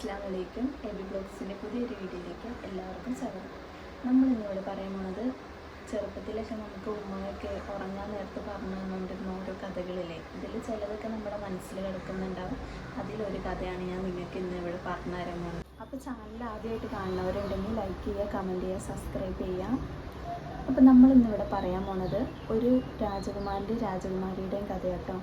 അസ്സാം വലൈക്കും എബി ബ്ലോഗ്സിന്റെ പുതിയൊരു വീഡിയോയിലേക്ക് എല്ലാവർക്കും സ്വാഗതം. നമ്മൾ ഇന്നിവിടെ പറയാൻ പോണത് ചെറുപ്പത്തിലൊക്കെ നമുക്ക് ഉമ്മയൊക്കെ ഉറങ്ങാൻ നേരത്ത് പറഞ്ഞു തന്നുകൊണ്ടിരുന്ന ഓരോ കഥകളില്ലേ? ഇതിൽ ചിലതൊക്കെ നമ്മുടെ മനസ്സിൽ കിടക്കുന്നുണ്ടാവും. അതിലൊരു കഥയാണ് ഞാൻ നിങ്ങൾക്ക് ഇന്ന് ഇവിടെ പറഞ്ഞു തരാൻ പോകുന്നത് അപ്പോൾ ചാനൽ ആദ്യമായിട്ട് കാണുന്നവരുണ്ടെങ്കിൽ ലൈക്ക് ചെയ്യുക കമന്റ് ചെയ്യുക സബ്സ്ക്രൈബ് ചെയ്യുക. അപ്പോൾ നമ്മൾ ഇന്നിവിടെ പറയാൻ പോണത് ഒരു രാജകുമാരന്റെയും രാജകുമാരിയുടെയും കഥയാട്ടോ.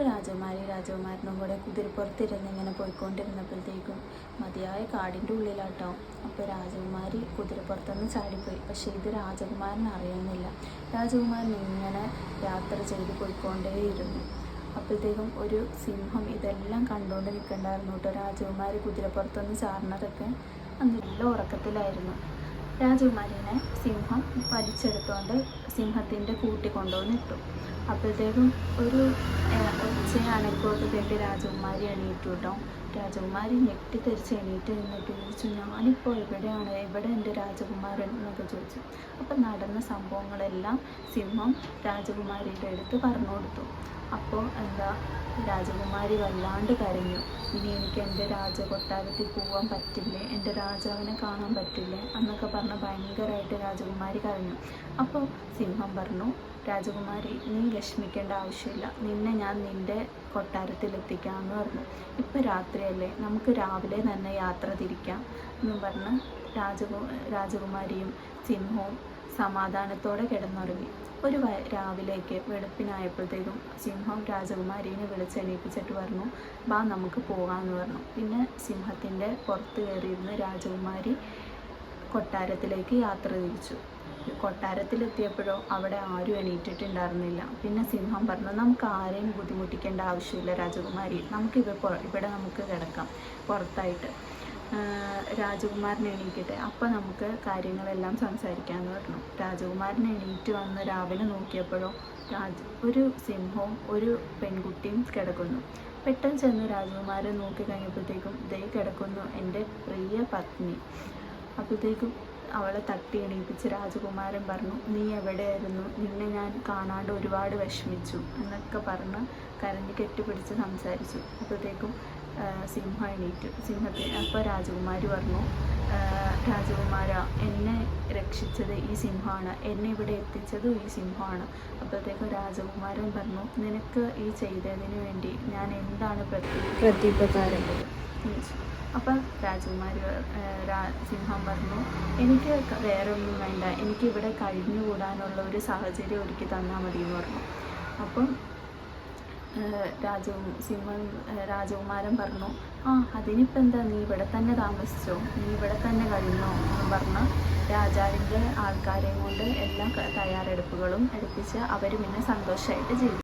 രാജകുമാരി രാജകുമാരനും കൂടെ കുതിരപ്പുറത്തിരുന്ന് ഇങ്ങനെ പോയിക്കൊണ്ടിരുന്നപ്പോഴത്തേക്കും മതിയായ കാടിന്റെ ഉള്ളിലാട്ടോ. അപ്പോൾ രാജകുമാരി കുതിരപ്പുറത്തുനിന്ന് ചാടിപ്പോയി. പക്ഷേ ഇത് രാജകുമാരൻ അറിയുന്നില്ല രാജകുമാരൻ ഇങ്ങനെ യാത്ര ചെയ്ത് പോയിക്കൊണ്ടേയിരുന്നു. അപ്പോഴത്തേക്കും ഒരു സിംഹം ഇതെല്ലാം കണ്ടുകൊണ്ട് നിൽക്കണ്ടായിരുന്നു കേട്ടോ. രാജകുമാരി കുതിരപ്പുറത്തുനിന്ന് ചാടുന്നതൊക്കെ നല്ല ഉറക്കത്തിലായിരുന്നു. രാജകുമാരിനെ സിംഹം വലിച്ചെടുത്തുകൊണ്ട് സിംഹത്തിന്റെ കൂട്ടി കൊണ്ടുവന്ന് ഇട്ടു. അപ്പോഴത്തേക്കും ഒരു ഒച്ച കേട്ട് രാജകുമാരി എണീറ്റു കേട്ടോ. രാജകുമാരി ഞെട്ടിത്തെറിച്ച് എണീറ്റ് നിന്നിട്ട് ചോദിച്ചു ഞാനിപ്പോൾ എവിടെയാണ്? എവിടെ എന്റെ രാജകുമാരൻ? എന്നൊക്കെ ചോദിച്ചു. അപ്പം നടന്ന സംഭവങ്ങളെല്ലാം സിംഹം രാജകുമാരിയുടെ അടുത്ത് പറഞ്ഞു കൊടുത്തു. അപ്പോൾ എന്താ രാജകുമാരി വല്ലാണ്ട് കരഞ്ഞു. ഇനി എനിക്ക് എന്റെ രാജകൊട്ടാരത്തിൽ പോകാൻ പറ്റില്ലേ? എന്റെ രാജാവിനെ കാണാൻ പറ്റില്ലേ? എന്നൊക്കെ പറഞ്ഞ് ഭയങ്കരമായിട്ട് രാജകുമാരി കരഞ്ഞു അപ്പോൾ സിംഹം പറഞ്ഞു രാജകുമാരി നീ വിഷമിക്കേണ്ട ആവശ്യമില്ല. നിന്നെ ഞാൻ നിന്റെ കൊട്ടാരത്തിലെത്തിക്കാമെന്ന് പറഞ്ഞു. ഇപ്പം രാത്രിയല്ലേ. നമുക്ക് രാവിലെ തന്നെ യാത്ര തിരിക്കാം. എന്നും പറഞ്ഞ് രാജകു രാജകുമാരിയും സിംഹവും സമാധാനത്തോടെ കിടന്നുറങ്ങി. ഒരു രാവിലേക്ക് വെളുപ്പിനായപ്പോഴത്തേക്കും സിംഹം രാജകുമാരീനെ വിളിച്ചെണീപ്പിച്ചിട്ട് പറഞ്ഞു ബാ നമുക്ക് പോകാമെന്ന് പറഞ്ഞു. പിന്നെ സിംഹത്തിന്റെ പുറത്ത് കയറിയിരുന്ന് രാജകുമാരി കൊട്ടാരത്തിലേക്ക് യാത്ര തിരിച്ചു. കൊട്ടാരത്തിലെത്തിയപ്പോഴോ അവിടെ ആരും എണീറ്റിട്ടുണ്ടായിരുന്നില്ല. പിന്നെ സിംഹം പറഞ്ഞു നമുക്ക് ആരെയും ബുദ്ധിമുട്ടിക്കേണ്ട ആവശ്യമില്ല രാജകുമാരി. നമുക്ക് ഇവിടെ നമുക്ക് കിടക്കാം പുറത്തായിട്ട്. രാജകുമാരൻ എണീക്കട്ടെ. അപ്പം നമുക്ക് കാര്യങ്ങളെല്ലാം സംസാരിക്കാമെന്ന് പറഞ്ഞു. രാജകുമാരൻ എണീറ്റ് വന്ന് രാവിലെ നോക്കിയപ്പോഴോ രാജ ഒരു സിംഹവും ഒരു പെൺകുട്ടിയും കിടക്കുന്നു. പെട്ടെന്ന് ചെന്ന് രാജകുമാരൻ നോക്കി കഴിഞ്ഞപ്പോഴത്തേക്കും ദേ കിടക്കുന്നു എന്റെ പ്രിയ പത്നി. അപ്പോഴത്തേക്കും അവളെ തട്ടി എണീപ്പിച്ച് രാജകുമാരൻ പറഞ്ഞു നീ എവിടെയായിരുന്നു? നിന്നെ ഞാൻ കാണാണ്ട് ഒരുപാട് വിഷമിച്ചു എന്നൊക്കെ പറഞ്ഞ് കരഞ്ഞ് കെട്ടിപ്പിടിച്ച് സംസാരിച്ചു. അപ്പോഴത്തേക്കും സിംഹം എണീറ്റു. സിംഹത്തെ അപ്പോൾ രാജകുമാരി പറഞ്ഞു രാജകുമാര എന്നെ രക്ഷിച്ചത് ഈ സിംഹമാണ്. എന്നെ ഇവിടെ എത്തിച്ചതും ഈ സിംഹമാണ്. അപ്പോഴത്തേക്കും രാജകുമാരൻ പറഞ്ഞു നിനക്ക് ഈ ചെയ്തതിന് വേണ്ടി ഞാൻ എന്താണ് പ്രതി പ്രത്യുപകാരം അപ്പം രാജകുമാരി സിംഹം പറഞ്ഞു എനിക്ക് വേറൊന്നും വേണ്ട. എനിക്ക് ഇവിടെ കഴിഞ്ഞുകൂടാനുള്ള ഒരു സാഹചര്യം ഒരുക്കി തന്നാൽ മതി എന്ന് പറഞ്ഞു. അപ്പം ഏഹ്, രാജ സിംഹം രാജകുമാരൻ പറഞ്ഞു ആ അതിനിപ്പോൾ എന്താ നീ ഇവിടെ തന്നെ താമസിച്ചോ? നീ ഇവിടെ തന്നെ കഴിഞ്ഞോ? എന്ന് പറഞ്ഞ് രാജാവിന്റെ ആൾക്കാരെയും കൊണ്ട് എല്ലാ തയ്യാറെടുപ്പുകളും എടുപ്പിച്ച് അവർ പിന്നെ സന്തോഷമായിട്ട് ജീവിച്ചു